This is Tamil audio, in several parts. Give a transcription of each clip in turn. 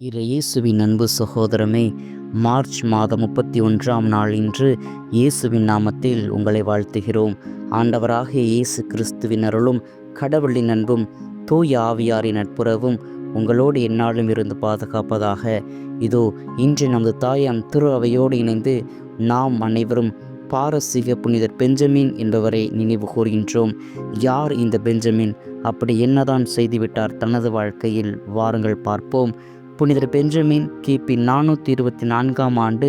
இரு இயேசுவின் அன்பு சகோதரமே மார்ச் மாதம் முப்பத்தி ஒன்றாம் நாள் இன்று இயேசுவின் நாமத்தில் உங்களை வாழ்த்துகிறோம். ஆண்டவராகிய இயேசு கிறிஸ்துவின் அருளும் கடவுளின் அன்பும் தூய ஆவியாரின் நட்புறவும் உங்களோடு எந்நாளும் இருந்து பாதுகாப்பதாக. இதோ இன்று நமது தாயாம் திரு அவையோடு இணைந்து நாம் அனைவரும் பாரசீக புனிதர் பெஞ்சமின் என்பவரை நினைவு கூறுகின்றோம் யார் இந்த பெஞ்சமின்? அப்படி என்னதான் செய்துவிட்டார் தனது வாழ்க்கையில்? வாருங்கள் பார்ப்போம். புனிதர் பெஞ்சமின் கிபி நானூற்றி இருபத்தி நான்காம் ஆண்டு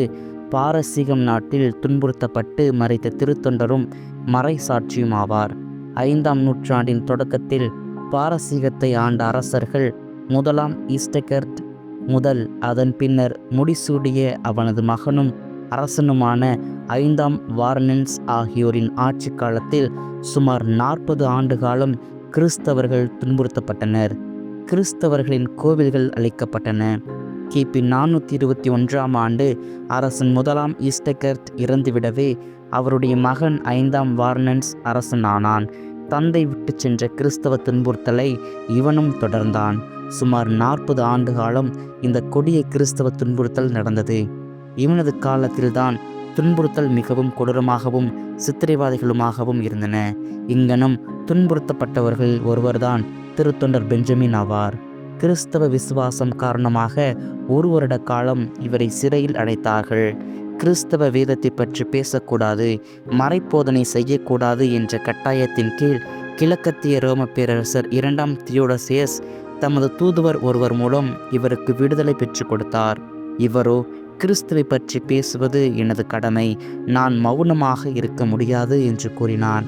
பாரசீகம் நாட்டில் துன்புறுத்தப்பட்டு மறைத்த திருத்தொண்டரும் மறை சாட்சியும் ஆவார் ஐந்தாம் நூற்றாண்டின் தொடக்கத்தில் பாரசீகத்தை ஆண்ட அரசர்கள் முதலாம் ஈஸ்டகர்ட் முதல் அதன் பின்னர் முடிசூடிய அவனது மகனும் அரசனுமான ஐந்தாம் வார்னன்ஸ் ஆகியோரின் ஆட்சி காலத்தில் சுமார் நாற்பது ஆண்டு காலம் கிறிஸ்தவர்கள் துன்புறுத்தப்பட்டனர். கிறிஸ்தவர்களின் கோவில்கள் அளிக்கப்பட்டன. கிபி நானூற்றி இருபத்தி ஒன்றாம் ஆண்டு அரசன் முதலாம் ஈஸ்டகர்ட் இறந்துவிடவே அவருடைய மகன் ஐந்தாம் வார்னன்ஸ் அரசன் ஆனான் தந்தை விட்டு சென்ற கிறிஸ்தவ துன்புறுத்தலை இவனும் தொடர்ந்தான். சுமார் நாற்பது ஆண்டு காலம் இந்த கொடிய கிறிஸ்தவ துன்புறுத்தல் நடந்தது. இவனது காலத்தில்தான் துன்புறுத்தல் மிகவும் கொடூரமாகவும் சித்திரைவாதிகளுமாகவும் இருந்தன. இங்கனும் துன்புறுத்தப்பட்டவர்கள் ஒருவர்தான் திருத்தொண்டர் பெஞ்சமின் ஆவார். கிறிஸ்தவ விசுவாசம் காரணமாக ஒரு வருட காலம் இவரை சிறையில் அடைத்தார்கள். கிறிஸ்தவ வேதத்தை பற்றி பேசக்கூடாது மறைப்போதனை செய்யக்கூடாது என்ற கட்டாயத்தின் கீழ் கிழக்கத்திய ரோம பேரரசர் இரண்டாம் தியோடசியஸ் தமது தூதுவர் ஒருவர் மூலம் இவருக்கு விடுதலை பெற்று கொடுத்தார். இவரோ கிறிஸ்துவை பற்றி பேசுவது எனது கடமை நான் மௌனமாக இருக்க முடியாது என்று கூறினான்.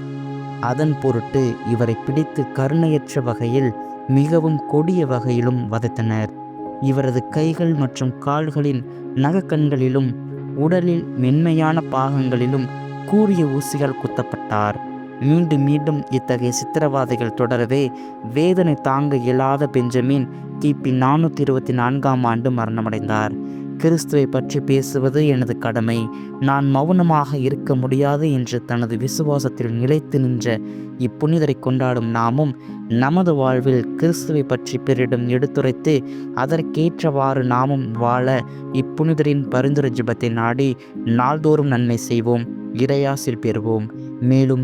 அதன் பொருட்டு இவரை பிடித்து கருணையற்ற வகையில் மிகவும் கொடிய வகையிலும் வதைத்தனர். இவரது கைகள் மற்றும் கால்களின் நகக்கண்களிலும் உடலில் மென்மையான பாகங்களிலும் கூரிய ஊசிகள் குத்தப்பட்டார். மீண்டும் மீண்டும் இத்தகைய சித்திரவாதைகள் தொடரவே வேதனை தாங்க இயலாத பெஞ்சமின் கிபி நானூற்றி இருபத்தி நான்காம் ஆண்டு மரணமடைந்தார். கிறிஸ்துவை பற்றி பேசுவது எனது கடமை. நான் மௌனமாக இருக்க முடியாது என்று தனது விசுவாசத்தில் நிலைத்து நின்ற இப்புனிதரை கொண்டாடும் நாமும் நமது வாழ்வில் கிறிஸ்துவை பற்றி பிறரிடம் எடுத்துரைத்து அதற்கேற்றவாறு நாமும் வாழ இப்புனிதரின் பரிந்துரை ஜிபத்தை நாடி நாள்தோறும் நன்மை செய்வோம். இறையாசில் பெறுவோம். மேலும்